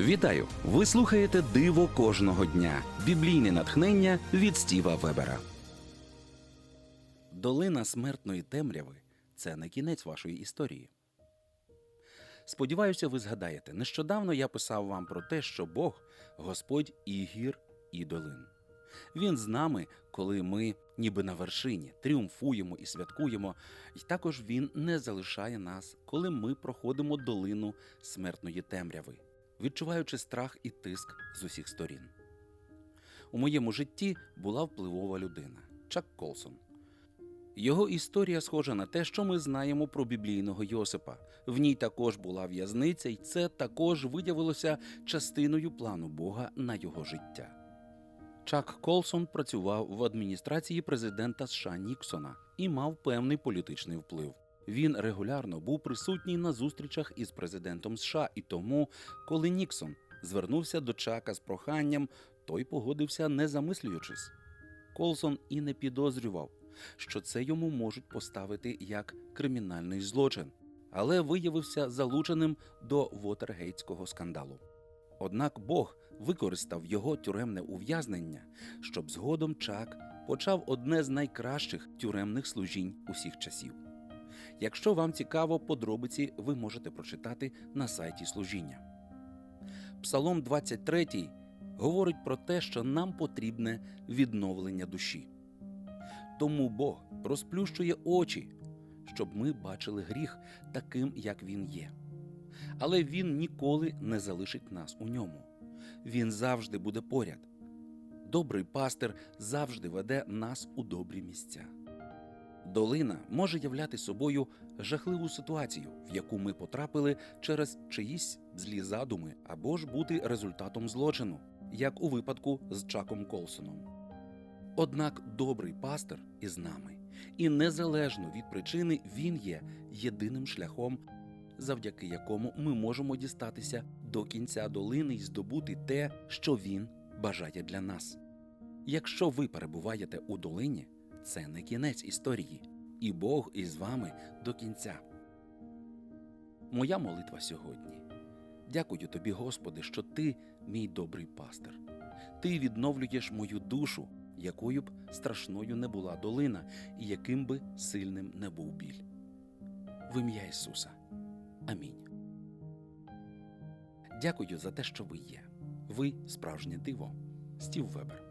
Вітаю! Ви слухаєте Диво кожного дня. Біблійне натхнення від Стіва Вебера. Долина смертної темряви це не кінець вашої історії. Сподіваюся, ви згадаєте, нещодавно я писав вам про те, що Бог Господь і гір, і долин. Він з нами, коли ми, ніби на вершині, тріумфуємо і святкуємо, і також Він не залишає нас, коли ми проходимо долину смертної темряви, відчуваючи страх і тиск з усіх сторін. У моєму житті була впливова людина Чак Колсон. Його історія схожа на те, що ми знаємо про біблійного Йосипа. В ній також була в'язниця, і це також виявилося частиною плану Бога на його життя. Чак Колсон працював в адміністрації президента США Ніксона і мав певний політичний вплив. Він регулярно був присутній на зустрічах із президентом США, і тому, коли Ніксон звернувся до Чака з проханням, той погодився, не замислюючись. Колсон і не підозрював, що це йому можуть поставити як кримінальний злочин, але виявився залученим до Вотергейтського скандалу. Однак Бог використав його тюремне ув'язнення, щоб згодом Чак почав одне з найкращих тюремних служінь усіх часів. Якщо вам цікаво, подробиці ви можете прочитати на сайті служіння. Псалом 23 говорить про те, що нам потрібне відновлення душі. Тому Бог розплющує очі, щоб ми бачили гріх таким, як він є. Але він ніколи не залишить нас у ньому. Він завжди буде поряд. Добрий пастир завжди веде нас у добрі місця. Долина може являти собою жахливу ситуацію, в яку ми потрапили через чиїсь злі задуми, або ж бути результатом злочину, як у випадку з Чаком Колсоном. Однак добрий пастир із нами, і незалежно від причини він є єдиним шляхом, завдяки якому ми можемо дістатися до кінця долини і здобути те, що він бажає для нас. Якщо ви перебуваєте у долині, це не кінець історії, і Бог із вами до кінця. Моя молитва сьогодні. Дякую тобі, Господи, що ти мій добрий пастир. Ти відновлюєш мою душу, якою б страшною не була долина, і яким би сильним не був біль. В ім'я Ісуса. Амінь. Дякую за те, що ви є. Ви справжнє диво. Стів Вебер.